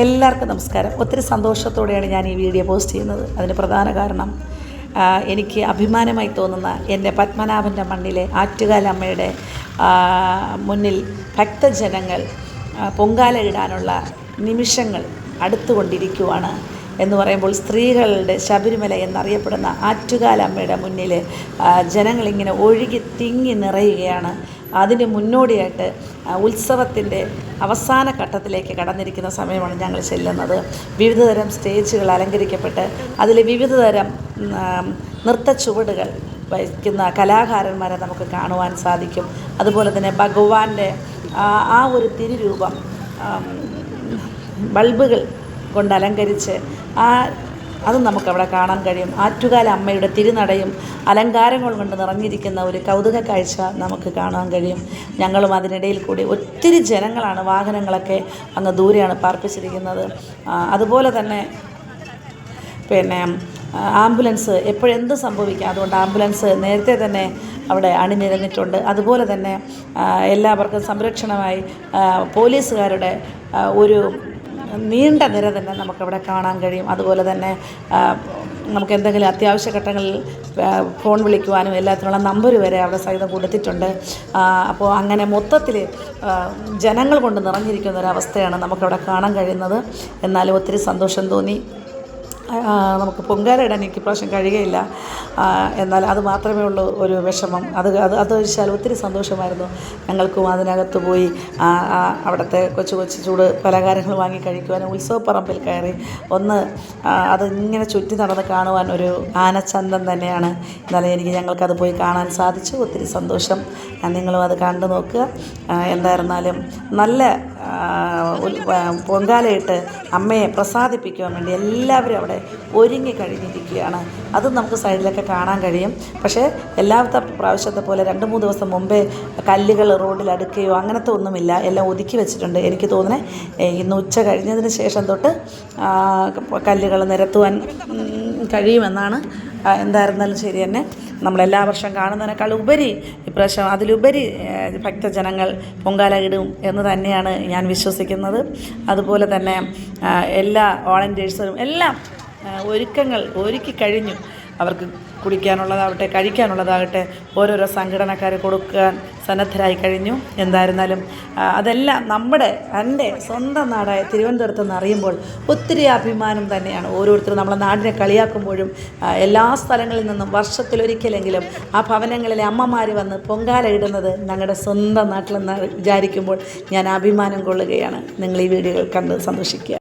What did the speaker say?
എല്ലാവർക്കും നമസ്കാരം. ഒത്തിരി സന്തോഷത്തോടെയാണ് ഞാൻ ഈ വീഡിയോ പോസ്റ്റ് ചെയ്യുന്നത്. അതിന് പ്രധാന കാരണം എനിക്ക് അഭിമാനമായി തോന്നുന്ന എന്റെ പത്മനാഭന്റെ മണ്ണിലെ ആറ്റുകാലമ്മയുടെ മുന്നിൽ ഭക്തജനങ്ങൾ പൊങ്കാല ഇടാനുള്ള നിമിഷങ്ങൾ അടുത്തുകൊണ്ടിരിക്കുവാണ് എന്ന് പറയുമ്പോൾ സ്ത്രീകളുടെ ശബരിമല എന്നറിയപ്പെടുന്ന ആറ്റുകാലമ്മയുടെ മുന്നിൽ ജനങ്ങളിങ്ങനെ ഒഴുകി തിങ്ങി നിറയുകയാണ്. അതിന് മുന്നോടിയായിട്ട് ഉത്സവത്തിന്റെ അവസാന ഘട്ടത്തിലേക്ക് കടന്നിരിക്കുന്ന സമയമാണ് ഞങ്ങൾ ചെല്ലുന്നത്. വിവിധതരം സ്റ്റേജുകൾ അലങ്കരിക്കപ്പെട്ട് അതിൽ വിവിധതരം തരം നൃത്ത ചുവടുകൾ വയ്ക്കുന്ന കലാകാരന്മാരെ നമുക്ക് കാണുവാൻ സാധിക്കും. അതുപോലെ തന്നെ ഭഗവാന്റെ ആ ഒരു തിരുരൂപം ബൾബുകൾ കൊണ്ട് അലങ്കരിച്ച് ആ അത് നമുക്കവിടെ കാണാൻ കഴിയും. ആറ്റുകാല അമ്മയുടെ തിരുനടയും അലങ്കാരങ്ങൾ കൊണ്ട് നിറഞ്ഞിരിക്കുന്ന ഒരു കൗതുക കാഴ്ച നമുക്ക് കാണാൻ കഴിയും. ഞങ്ങളും അതിനിടയിൽ കൂടി ഒത്തിരി ജനങ്ങളാണ് വാഹനങ്ങളൊക്കെ അങ്ങ് ദൂരെയാണ് പാർപ്പിച്ചിരിക്കുന്നത്. അതുപോലെ തന്നെ പിന്നെ ആംബുലൻസ് എപ്പോഴെന്ത് സംഭവിക്കാം? അതുകൊണ്ട് ആംബുലൻസ് നേരത്തെ തന്നെ അവിടെ അണിനിരന്നിട്ടുണ്ട്. അതുപോലെ തന്നെ എല്ലാവർക്കും സംരക്ഷണമായി പോലീസുകാരുടെ ഒരു നീണ്ട നിര തന്നെ നമുക്കവിടെ കാണാൻ കഴിയും. അതുപോലെ തന്നെ നമുക്ക് എന്തെങ്കിലും അത്യാവശ്യ ഘട്ടങ്ങളിൽ ഫോൺ വിളിക്കുവാനും എല്ലാത്തിനുള്ള നമ്പർ വരെ അവിടെ സഹിതം കൊടുത്തിട്ടുണ്ട്. അപ്പോൾ അങ്ങനെ മൊത്തത്തിൽ ജനങ്ങൾ കൊണ്ട് നിറഞ്ഞിരിക്കുന്ന ഒരവസ്ഥയാണ് നമുക്കവിടെ കാണാൻ കഴിയുന്നത്. എന്നാലും ഒത്തിരി സന്തോഷം തോന്നി. നമുക്ക് പൊങ്കാല ഇടാൻ എനിക്ക് ഇപ്രാവശ്യം കഴിയുകയില്ല. എന്നാൽ അത് മാത്രമേ ഉള്ളൂ ഒരു വിഷമം. അത് അത് അത് വെച്ചാൽ ഒത്തിരി സന്തോഷമായിരുന്നു. ഞങ്ങൾക്കും അതിനകത്ത് പോയി അവിടുത്തെ കൊച്ചു കൊച്ചു ചൂട് പലഹാരങ്ങൾ വാങ്ങി കഴിക്കുവാനും ഉത്സവപ്പറമ്പിൽ കയറി ഒന്ന് അതിങ്ങനെ ചുറ്റി നടന്ന് കാണുവാൻ ഒരു ആനച്ചന്തം തന്നെയാണ്. എന്നാലും എനിക്ക് ഞങ്ങൾക്കത് പോയി കാണാൻ സാധിച്ചു. ഒത്തിരി സന്തോഷം. നിങ്ങളും അത് കണ്ടു നോക്കുക. എന്തായിരുന്നാലും നല്ല പൊങ്കാലയിട്ട് അമ്മയെ പ്രസാദിപ്പിക്കുവാൻ വേണ്ടി എല്ലാവരും അവിടെ ഒരുങ്ങി കഴിഞ്ഞിരിക്കുകയാണ്. അതും നമുക്ക് സൈഡിലൊക്കെ കാണാൻ കഴിയും. പക്ഷേ എല്ലാത്ത പ്രാവശ്യത്തെ പോലെ രണ്ട് മൂന്ന് ദിവസം മുമ്പേ കല്ലുകൾ റോഡിൽ അടുക്കുകയോ അങ്ങനത്തെ ഒന്നുമില്ല. എല്ലാം ഒതുക്കി വെച്ചിട്ടുണ്ട്. എനിക്ക് തോന്നുന്നത് ഇന്ന് ഉച്ച കഴിഞ്ഞതിന് ശേഷം തൊട്ട് കല്ലുകൾ നിരത്തുവാൻ കഴിയുമെന്നാണ് എന്തായിരുന്നാലും ശരി തന്നെ. നമ്മളെല്ലാ വർഷം കാണുന്നതിനേക്കാൾ ഉപരി ഇപ്രാവശ്യം അതിലുപരി ഭക്തജനങ്ങൾ പൊങ്കാല ഇടും എന്ന് തന്നെയാണ് ഞാൻ വിശ്വസിക്കുന്നത്. അതുപോലെ തന്നെ എല്ലാ വോളണ്ടിയേഴ്സും എല്ലാം ഒരുക്കങ്ങൾ ഒരുക്കി കഴിഞ്ഞു. അവർക്ക് കുടിക്കാനുള്ളതാവട്ടെ കഴിക്കാനുള്ളതാകട്ടെ ഓരോരോ സംഘടനക്കാർ കൊടുക്കാൻ സന്നദ്ധരായി കഴിഞ്ഞു. എന്തായിരുന്നാലും അതെല്ലാം നമ്മുടെ എന്റെ സ്വന്തം നാടായ തിരുവനന്തപുരത്ത് നിന്ന് അറിയുമ്പോൾ ഒത്തിരി അഭിമാനം തന്നെയാണ്. ഓരോരുത്തരും നമ്മളെ നാടിനെ കളിയാക്കുമ്പോഴും എല്ലാ സ്ഥലങ്ങളിൽ നിന്നും വർഷത്തിലൊരിക്കലെങ്കിലും ആ ഭവനങ്ങളിലെ അമ്മമാർ വന്ന് പൊങ്കാല ഇടുന്നത് ഞങ്ങളുടെ സ്വന്തം നാട്ടിലെന്ന് വിചാരിക്കുമ്പോൾ ഞാൻ അഭിമാനം കൊള്ളുകയാണ്. നിങ്ങൾ ഈ വീഡിയോകൾ കണ്ട് സന്തോഷിക്കുക.